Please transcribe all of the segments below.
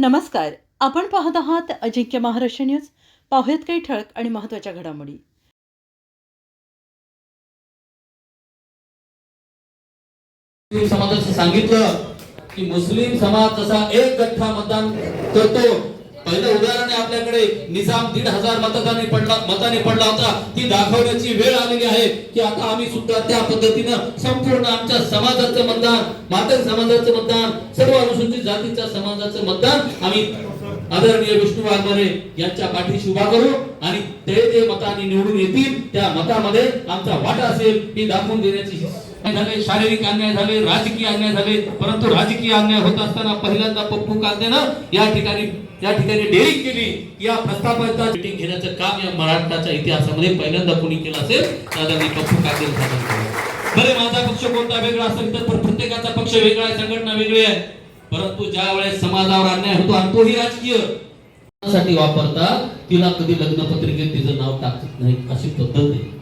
नमस्कार. आपण पाहत आहात अजिंक्य महाराष्ट्र न्यूज. पाहूयात काही ठळक आणि महत्त्वाच्या घडामोडी. समाजाचं सांगितलं की मुस्लिम समाज जसा एक गठ्ठा मतदान करतो पहिलं उदाहरण आपल्याकडे. निजाम दीड हजार मतदाने पडला मताने पडला होता. ती दाखवण्याची वेळ आलेली आहे की आता आम्ही सुद्धा त्या पद्धतीनं संपूर्ण आमच्या समाजाचं मतदान मातक समाजाचं मतदान सर्व अनुसूचित जातीच्या समाजाचं मतदान आम्ही आदरणीय विष्णू वाघमारे यांच्या पाठीशी उभा करू आणि ते जे मताने निवडून येतील त्या मतामध्ये आमचा वाटा असेल ही दाखवून देण्याची झाले शारीरिक अन्याय झाले राजकीय अन्याय झाले परंतु राजकीय अन्याय होत असताना पहिल्यांदा पप्पू कांदेनं या ठिकाणी या ठिकाणी डेरिंग केली. या प्रस्तावाचा मिटिंग घेण्याचं काम या महाराष्ट्राच्या इतिहासामध्ये पहिल्यांदा कोणी केलं असेल दादांनी पप्पू कांदे बरे माझा पक्ष कोणता वेगळा असेल तर प्रत्येकाचा पक्ष वेगळा आहे संघटना वेगळी आहे. परंतु ज्या वेळेस समाजावर अन्याय होतो आणि तोही राजकीयसाठी वापरता तिला कधी लग्न पत्रिकेत तिचं नाव टाकत नाही अशी पद्धत आहे.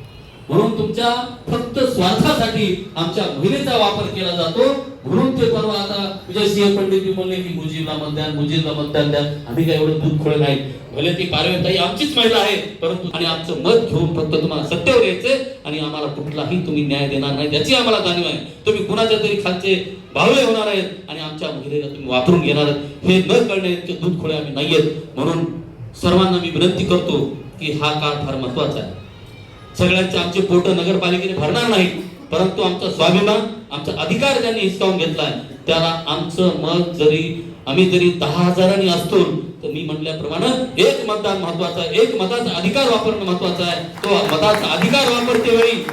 म्हणून तुमच्या फक्त स्वार्थासाठी आमच्या महिलेचा वापर केला जातो. म्हणून ते परवा आता विजय सिंह पंडित म्हणले की मुजीला मतदान मुजीला मतदान द्या. आम्ही काय एवढं दूध खोळे नाही. भले ती पारवेताई आमचीच महिला आहे परंतु आणि आमचं मत घेऊन फक्त तुम्हाला सत्तेवर यायचंय आणि आम्हाला कुठलाही तुम्ही न्याय देणार नाही. त्याची आम्हाला जाणीव आहे. तुम्ही कुणाच्या तरी खालचे भावले होणार आहेत आणि आमच्या महिलेला तुम्ही वापरून घेणार हे न कळणे इतके दूध खोळे आम्ही नाहीयेत. म्हणून सर्वांना मी विनंती करतो की हा काळ फार महत्त्वाचा आहे. सगळ्यांचे आमचे पोट नगरपालिकेने भरणार नाही परंतु आमचा स्वाभिमान आमचा अधिकार ज्यांनी हिसकावून घेतलाय. त्याला आमचं मत जरी आम्ही जरी दहा हजारांनी असतो तर मी म्हटल्याप्रमाणे एक मतदान महत्त्वाचा आहे. एक मताचा अधिकार वापरणं महत्वाचं आहे. तो मताचा अधिकार वापरते वेळी.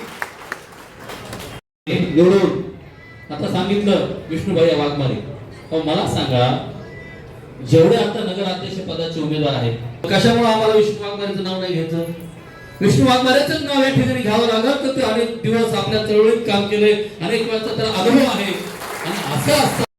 निवडून आता सांगितलं विष्णुभाई वाघमारे. मला सांगा जेवढे आता नगराध्यक्ष पदाचे उमेदवार आहेत कशामुळे आम्हाला विष्णू वाघमारेचं नाव नाही घ्यायचं? विष्णू वाघमारेच नाव या ठिकाणी घ्यावं लागलं. तर ते अनेक दिवस आपल्या चळवळीत काम केले अनेक वेळाचा त्याला अनुभव आहे. आणि असं असतं